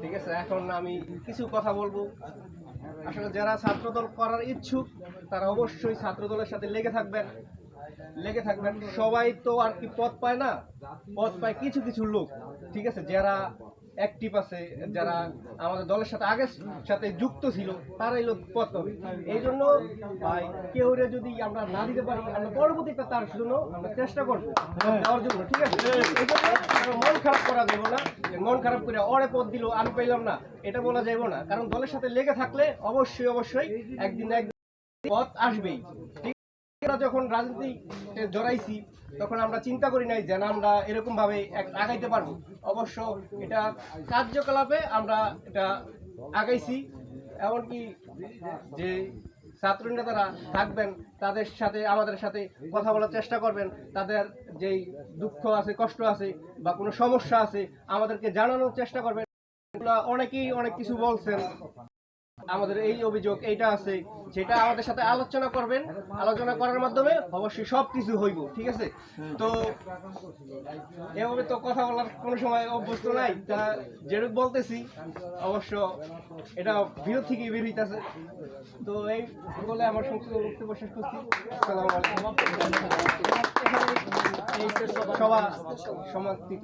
ঠিক আছে, এখন আমি কিছু কথা বলব। আসলে যারা ছাত্রদল করার ইচ্ছুক, তারা অবশ্যই ছাত্রদলের সাথে লেগে থাকবেন। লেগে থাকবেন। সবাই তো আর কি পদ পায় না? পদ পায় কিছু কিছু লোক, ঠিক আছে? যারা অ্যাক্টিভ আছে, যারা আমাদের দলের সাথে আগের সাথে যুক্ত ছিল, তারাই লোক পথ পাবে। এই জন্য ভাই, কেউ যদি আমরা না দিতে পারি, আমরা পরবর্তীতে তার জন্য আমরা চেষ্টা করব। দেওয়ার জন্য, ঠিক আছে? খারাপ করা যাব না, যে মন খারাপ করে অরে পদ দিল, আমি পাইলাম না, এটা বলা যাবে না। কারণ দলের সাথে লেগে থাকলে অবশ্যই অবশ্যই একদিন একদিন পথ আসবেই। ঠিক আমরা যখন রাজনীতিতে জড়াইছি, তখন আমরা চিন্তা করি নাই যে না আমরা এরকম ভাবে এক- আগাইতে পারব। অবশ্য এটা কার্যকলাপে আমরা এটা আগাইছি, এমনকি যে ছাত্র নেতারা থাকবেন, তাদের সাথে, আমাদের সাথে কথা বলার চেষ্টা করবেন। তাদের যেই দুঃখ আছে, কষ্ট আছে বা কোনো সমস্যা আছে, আমাদেরকে জানানোর চেষ্টা করবেন। অনেকেই অনেক কিছু বলছেন। আমাদের এই অভিযোগ এইটা আছে, যেটা আমাদের সাথে আলোচনা করবেন। আলোচনা করার মাধ্যমে অবশ্যই সব কিছু হইব, ঠিক আছে? তো এভাবে তো কথা বলার কোনো সময় অভ্যস্ত নাই। তা যেরূপ বলতেছি, অবশ্য এটা বিরোধ থেকেই বের হইতেছে। তো এই বলে আমার সংক্ষিপ্ত বক্তব্য শেষ করছি। সভা সমাপ্তিত।